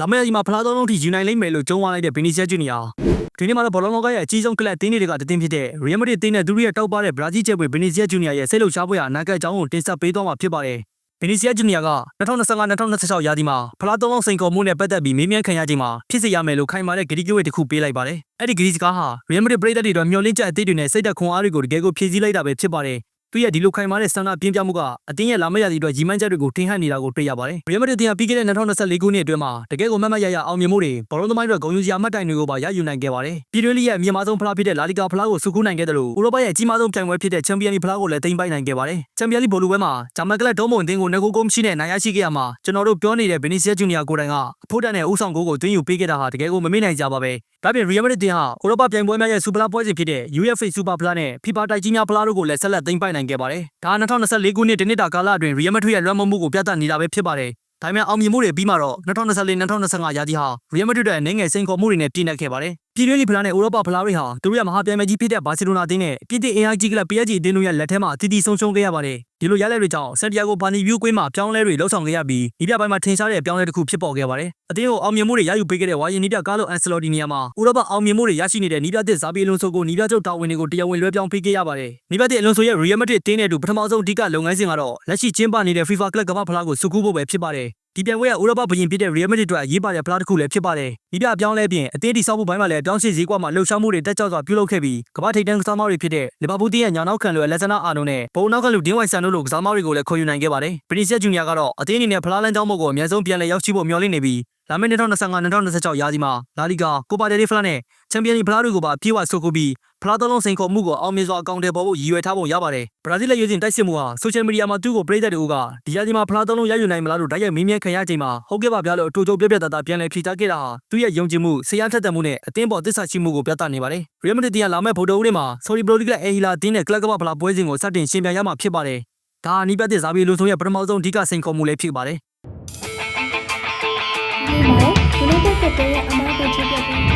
လာမယ့်ဒီမှာဖလားသုံးလုံးထိယူနိုင်လိမ့်မယ်လို့ကြုံသွားလိုက်တဲ့ဗီနီစီယာဂျူနီယာဒီနေ့မှာတော့ဘောလုံးလောကရဲ့အကြီးဆုံးကလပ်တင်းတွေကတတင်းဖြစ်တဲ့ Real Madrid တင်းနဲ့သူတို့ရဲ့တောက်ပါတဲ့ Brazil ကျဲပွေဗီနီစီယာဂျူနီယာရဲ့စိတ်လှုပ်ရှားပွဲဟာအနာဂတ်အကြောင်းကိုတင်ဆက်ပေးသွားမှာဖြစ်ပါတယ်ဗီနီစီယာဂျူနီယာက2025-2026ရာသီမှာဖလားသုံးလုံးစိန်ခေါ်မှုနဲ့ပတ်သက်ပြီးမေးမြန်းခံရချိန်မှာဖြစ်စေရမယ်လို့ခိုင်မာတဲ့ဂရီကဝေတစ်ခုပေးလိုက်ပါတယ်အဲ့ဒီဂရီစကားဟာ Real Madrid ပရိသတ်တွေအတွက်မျှော်လင့်ချက်အသစ်တွေနဲ့စိတ်သက်ခွန်အားတွေကိုတကယ်ကိုဖြည့်ဆည်းလိုက်တာပဲဖြစ်ပါတယ် သူရဲ့ဒီလိုခိုင်မာတဲ့ဆန္ဒပြင်းပြမှုကအတင်းရဲ့လာမယ့်ရာသီအတွက်ရီမန်းချက်တွေကိုတင်ဟန်နေတာကိုတွေ့ရပါတယ်။ Real Madrid တင်ကပြီးခဲ့တဲ့2024ခုနှစ်အတွင်းမှာတကယ်ကိုမတ်မတ်ရရအောင်မြင်မှုတွေဘောလုံးသမိုင်းတွေဂုဏ်ယူစရာမှတ်တိုင်တွေကိုပါရယူနိုင်ခဲ့ပါတယ်။ပြည်တွင်းလိရဲ့အမြင့်မားဆုံးဖလားဖြစ်တဲ့လာလီဂါဖလားကိုစုခုနိုင်ခဲ့တယ်လို့ဥရောပရဲ့အကြီးမားဆုံးပြိုင်ပွဲဖြစ်တဲ့ချန်ပီယံလိဖလားကိုလည်းတင်ပိုင်နိုင်ခဲ့ပါတယ်။ချန်ပီယံလိဘောလုံးပွဲမှာဂျာမန်ကလပ်ဒုံးမုံအသင်းကိုနှစ်ခုကုန်းမရှိနဲ့နိုင်ရရှိခဲ့ရမှာကျွန်တော်တို့ပြောနေတဲ့ဗီနီစီယာဂျူနီယာကိုယ်တိုင်ကအဖို့တန်တဲ့ဥဆောင်ကိုကိုတွင်းယူပေးခဲ့တာဟာတကယ်ကိုမမေ့နိုင်ကြပါပဲ။ဒါပြင် Real Madrid တင်ဟာဥရောပပြိုင်ပွဲများရဲ့စူပလာပွဲစဉ်ဖြစ်တဲ့ UEFA Super ဖလားနဲ့ FIFA တိုက်ကြီးများဖလားတို့ကိုလည်းဆက်လက်သိမ်းပိုက်နိုင်ခဲ့ပါတယ်။ဒါ2024ခုနှစ်တနှစ်တာကာလအတွင်း Real Madrid ရဲ့လွှမ်းမိုးမှုကိုပြသနေတာပဲဖြစ်ပါတယ်။ဒါပေမဲ့အောင်မြင်မှုတွေပြီးမှတော့2024-2025ရာသီဟာ Real Madrid ရဲ့အနေငယ်စိန်ခေါ်မှုတွေနဲ့ပြည့်နှက်ခဲ့ပါတယ်။ပြည်တွင်းလိဖလားနဲ့ဥရောပဖလားတွေဟာသူတို့ရဲ့မဟာပြိုင်ပွဲကြီးဖြစ်တဲ့ဘာစီလိုနာအသင်းနဲ့ပြည်သစ်အင်အားကြီးကလပ် PSG အသင်းတို့ရဲ့လက်ထက်မှာတည်တည်ဆုံရှုံခဲ့ရပါတယ်။ ဒီလိုရလဒ်တွေကြောင့်ဆန်တီယာဂိုဘာနီဗျူးကွင်းမှာပြောင်းလဲတွေလှုပ်ဆောင်ခဲ့ရပြီးဒီပြပိုင်းမှာထင်ရှားတဲ့ပြောင်းလဲတစ်ခုဖြစ်ပေါ်ခဲ့ပါတယ်။အသင်းကိုအောင်မြင်မှုတွေရယူပေးခဲ့တဲ့ဝါရင်နီးပြကားလိုအန်ဆယ်လော်ဒီနီယာမှာဥရောပအောင်မြင်မှုတွေရရှိနေတဲ့နီးပြသစ်ဇာဘီအလွန်ဆိုကိုနီးပြချုပ်တာဝန်တွေကိုတရားဝင်လွှဲပြောင်းပေးခဲ့ရပါတယ်။နီးပြသစ်အလွန်ဆိုရဲ့ Real Madrid တင်းနဲ့အတူပထမဆုံးအဓိကလုပ်ငန်းစဉ်ကတော့လက်ရှိကျင်းပနေတဲ့ FIFA ကလပ်ကမ္ဘာဖလားကိုစုကူးဖို့ပဲဖြစ်ပါတယ်။ ဒီပြိုင်ပွဲကဥရောပဘရင်ဖြစ်တဲ့ Real Madrid အတွက်အရေးပါတဲ့ဖလားတစ်ခုလည်းဖြစ်ပါတယ်။ဒီပြအပြောင်းလဲပြင်အသင်းတိဆောက်မှုဘိုင်းမှာလည်းအပြောင်းအရွှေ့ဈေးကွက်မှာလှုပ်ရှားမှုတွေတက်ကြွစွာပြုလုပ်ခဲ့ပြီးကမ္ဘာထိပ်တန်းကစားသမားတွေဖြစ်တဲ့လီဗာပူးတင်းရဲ့ညာနောက်ခံလူအလက်ဇနာအာနိုနဲ့ဘုံနောက်ခံလူဒင်းဝိုင်ဆန်တို့လိုကစားသမားတွေကိုလည်းခေါ်ယူနိုင်ခဲ့ပါတယ်။ဗီနီစီယာဂျူနီယာကတော့အသင်းအနေနဲ့ဖလားလမ်းကြောင်းဘက်ကိုအများဆုံးပြန်လည်ရောက်ရှိဖို့မျှော်လင့်နေပြီးလာမယ့်2025-2026ရာသီမှာလာလီဂါကိုပါတယ်လီဖလားနဲ့ချန်ပီယံလိဖလားတွေကိုပါပြေဝဆိုကူပြီး ဖလားသုံးလုံးစိန်ခေါ်မှုကိုအောင်မြင်စွာအကောင့်တွေပေါ်ဖို့ရည်ရွယ်ထားပုံရပါတယ်။ဘရာဇီးလက်ရွေးစင်တိုက်စစ်မှုဟာဆိုရှယ်မီဒီယာမှာသူ့ကိုပရိသတ်တွေကဒီရာသီမှာဖလားသုံးလုံးရယူနိုင်မလားလို့တိုက်ရိုက်မေးမြန်းခံရချိန်မှာဟုတ်ကဲ့ပါဗျာလို့အတူတူပြပြတတ်တာပြန်လည်ဖြေကြားခဲ့တာဟာသူ့ရဲ့ယုံကြည်မှုဆရာထက်သန်မှုနဲ့အသင်းပေါ်သစ္စာရှိမှုကိုပြသနေပါတယ်။ Real Madrid ကလာမယ့်ဗိုလ်တော်ဦးတွေမှာ Saudi Pro League အဲဟီလာအသင်းနဲ့ကလပ်ကမ္ဘာဖလားပွဲစဉ်ကိုစတင်ရှင်ပြန်ရမှာဖြစ်ပါတယ်။ဒါဟာနီးပက်တဲ့ဇာဘီလူဆုံးရဲ့ပထမဆုံးအဓိကစိန်ခေါ်မှုလည်းဖြစ်ပါတယ်။ဒီမှာ United ကတည်းကအမားကိုချပြပေး And Liverpool score!